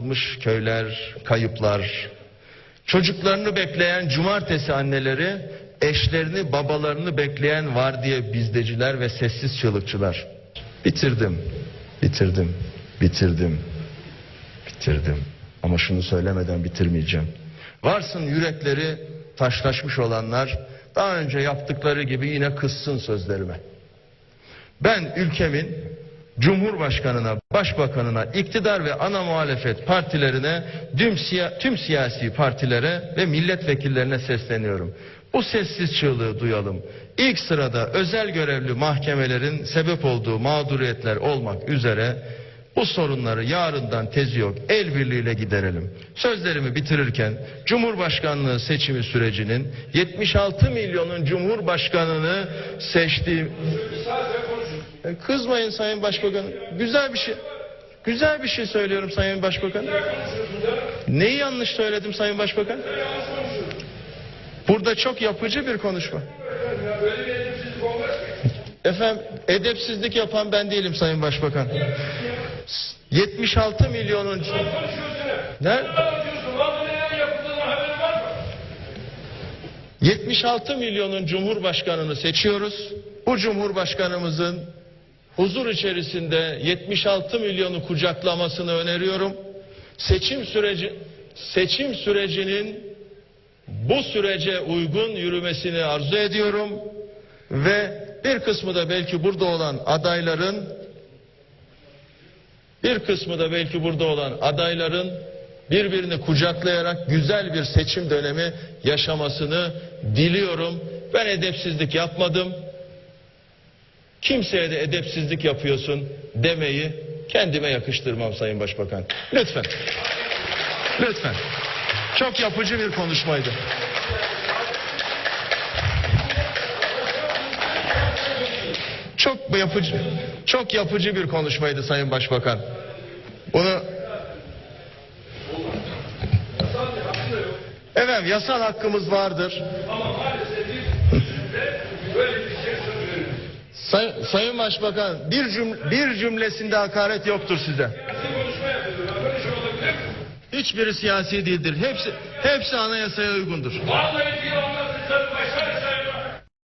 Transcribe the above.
Boşaltılmış köyler, kayıplar, çocuklarını bekleyen cumartesi anneleri, eşlerini, babalarını bekleyen var diye bizdeciler ve sessiz çığlıkçılar. Bitirdim, bitirdim, bitirdim, bitirdim. Ama şunu söylemeden bitirmeyeceğim. Varsın yürekleri taşlaşmış olanlar daha önce yaptıkları gibi yine kızsın sözlerime. Ben ülkemin Cumhurbaşkanına, Başbakanına, iktidar ve ana muhalefet partilerine, tüm, siya- tüm siyasi partilere ve milletvekillerine sesleniyorum. Bu sessiz çığlığı duyalım. İlk sırada özel görevli mahkemelerin sebep olduğu mağduriyetler olmak üzere bu sorunları yarından tezi yok el birliğiyle giderelim. Sözlerimi bitirirken Cumhurbaşkanlığı seçimi sürecinin 76 milyonun Cumhurbaşkanını seçtiği e, Kızmayın Sayın Başbakan. Güzel bir şey. Güzel bir şey söylüyorum Sayın Başbakan. Neyi yanlış söyledim Sayın Başbakan? Burada çok yapıcı bir konuşma. Efendim edepsizlik yapan ben değilim Sayın Başbakan. 76 milyonun... Ne? 76 milyonun cumhurbaşkanını seçiyoruz. Bu cumhurbaşkanımızın huzur içerisinde 76 milyonu kucaklamasını öneriyorum. Seçim süreci seçim sürecinin bu sürece uygun yürümesini arzu ediyorum ve bir kısmı da belki burada olan adayların bir kısmı da belki burada olan adayların birbirini kucaklayarak güzel bir seçim dönemi yaşamasını diliyorum. Ben edepsizlik yapmadım. Kimseye de edepsizlik yapıyorsun demeyi kendime yakıştırmam Sayın Başbakan. Lütfen. Lütfen. Çok yapıcı bir konuşmaydı. Çok yapıcı, çok yapıcı bir konuşmaydı Sayın Başbakan. Bunu Efendim yasal hakkımız vardır. Say, Sayın Başbakan bir, cüm, bir cümlesinde hakaret yoktur size. Hiçbiri siyasi değildir. Hepsi hepsi anayasaya uygundur. Vallahi